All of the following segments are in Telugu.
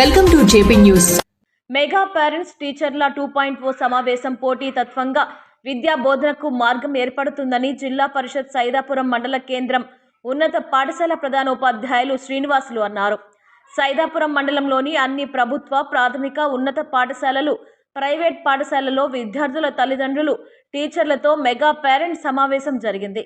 Welcome to JP news mega parents టీచర్ల టూ పాయింట్ ఓ సమావేశం పోటీ తత్వంగా విద్యా బోధనకు మార్గం ఏర్పడుతుందని జిల్లా పరిషత్ సైదాపురం మండల కేంద్రం ఉన్నత పాఠశాల ప్రధానోపాధ్యాయులు శ్రీనివాసులు అన్నారు. సైదాపురం మండలంలోని అన్ని ప్రభుత్వ ప్రాథమిక ఉన్నత పాఠశాలలు ప్రైవేట్ పాఠశాలలో విద్యార్థుల తల్లిదండ్రులు టీచర్లతో మెగా పేరెంట్స్ సమావేశం జరిగింది.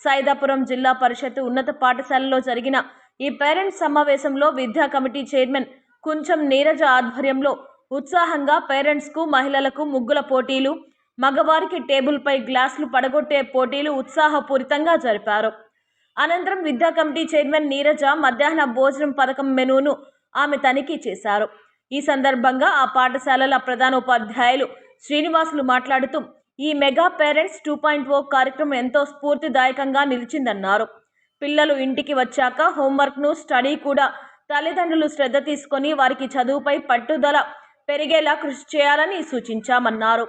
సైదాపురం జిల్లా పరిషత్ ఉన్నత పాఠశాలలో జరిగిన ఈ పేరెంట్స్ సమావేశంలో విద్యా కమిటీ చైర్మన్ కొంచెం నీరజ ఆధ్వర్యంలో ఉత్సాహంగా పేరెంట్స్కు మహిళలకు ముగ్గుల పోటీలు మగవారికి టేబుల్పై గ్లాసులు పడగొట్టే పోటీలు ఉత్సాహపూరితంగా జరిపారు. అనంతరం విద్యా కమిటీ చైర్మన్ నీరజ మధ్యాహ్న భోజనం పథకం మెనూను ఆమె తనిఖీ చేశారు. ఈ సందర్భంగా ఆ పాఠశాలల ప్రధానోపాధ్యాయులు శ్రీనివాసులు మాట్లాడుతూ ఈ mega parents two point O కార్యక్రమం ఎంతో స్ఫూర్తిదాయకంగా నిలిచిందన్నారు. పిల్లలు ఇంటికి వచ్చాక హోంవర్క్ను స్టడీ కూడా తల్లిదండ్రులు శ్రద్ధ తీసుకొని వారికి చదువుపై పట్టుదల పెరిగేలా కృషి చేయాలని సూచించామన్నారు.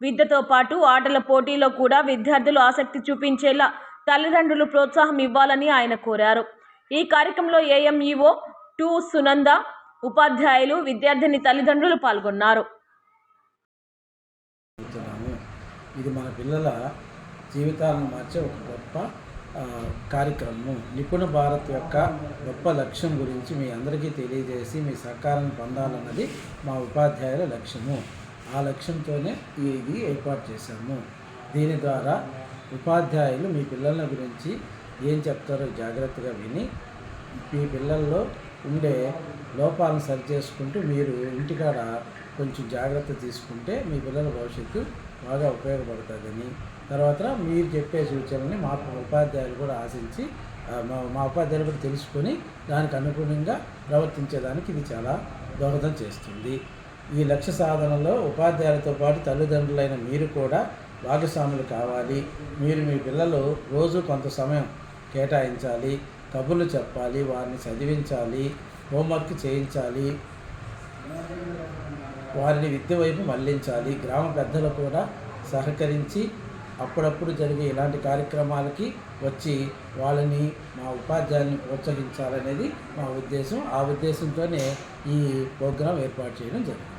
విద్యతో పాటు ఆటల పోటీలో కూడా విద్యార్థులు ఆసక్తి చూపించేలా తల్లిదండ్రులు ప్రోత్సాహం ఇవ్వాలని ఆయన కోరారు. ఈ కార్యక్రమంలో ఏఎంఈఓ టూ సునంద ఉపాధ్యాయులు విద్యార్థిని తల్లిదండ్రులు పాల్గొన్నారు. ఇది మన పిల్లల జీవితాలను మార్చే ఒక గొప్ప కార్యక్రమం కార్యక్రమము. నిపుణ భారత్ యొక్క గొప్ప లక్ష్యం గురించి మీ అందరికీ తెలియజేసి మీ సహకారం పొందాలన్నది మా ఉపాధ్యాయుల లక్ష్యము. ఆ లక్ష్యంతోనే ఇది ఏర్పాటు చేశాము. దీని ద్వారా ఉపాధ్యాయులు మీ పిల్లల గురించి ఏం చెప్తారో జాగ్రత్తగా విని మీ పిల్లల్లో ఉండే లోపాలను సరిచేసుకుంటూ మీరు ఇంటికాడ కొంచెం జాగ్రత్త తీసుకుంటే మీ పిల్లల భవిష్యత్తు బాగా ఉపయోగపడుతుందని. తర్వాత మీరు చెప్పే సూచనల్ని మా ఉపాధ్యాయులు కూడా ఆశించి మా మా ఉపాధ్యాయులు కూడా తెలుసుకొని దానికి అనుగుణంగా ప్రవర్తించేదానికి ఇది చాలా దోహదం చేస్తుంది. ఈ లక్ష్య సాధనలో ఉపాధ్యాయులతో పాటు తల్లిదండ్రులైన మీరు కూడా భాగస్వాములు కావాలి. మీరు మీ పిల్లలు రోజు కొంత సమయం కేటాయించాలి కబుర్లు చెప్పాలి వారిని చదివించాలి హోంవర్క్ చేయించాలి. వారిని విద్య వైపు మళ్ళించాలి. గ్రామ పెద్దలు కూడా సహకరించి అప్పుడప్పుడు జరిగే ఇలాంటి కార్యక్రమాలకి వచ్చి వాళ్ళని మా ఉపాధ్యాయుల్ని ప్రోత్సహించాలనేది మా ఉద్దేశం. ఆ ఉద్దేశంతోనే ఈ ప్రోగ్రాం ఏర్పాటు చేయడం జరిగింది.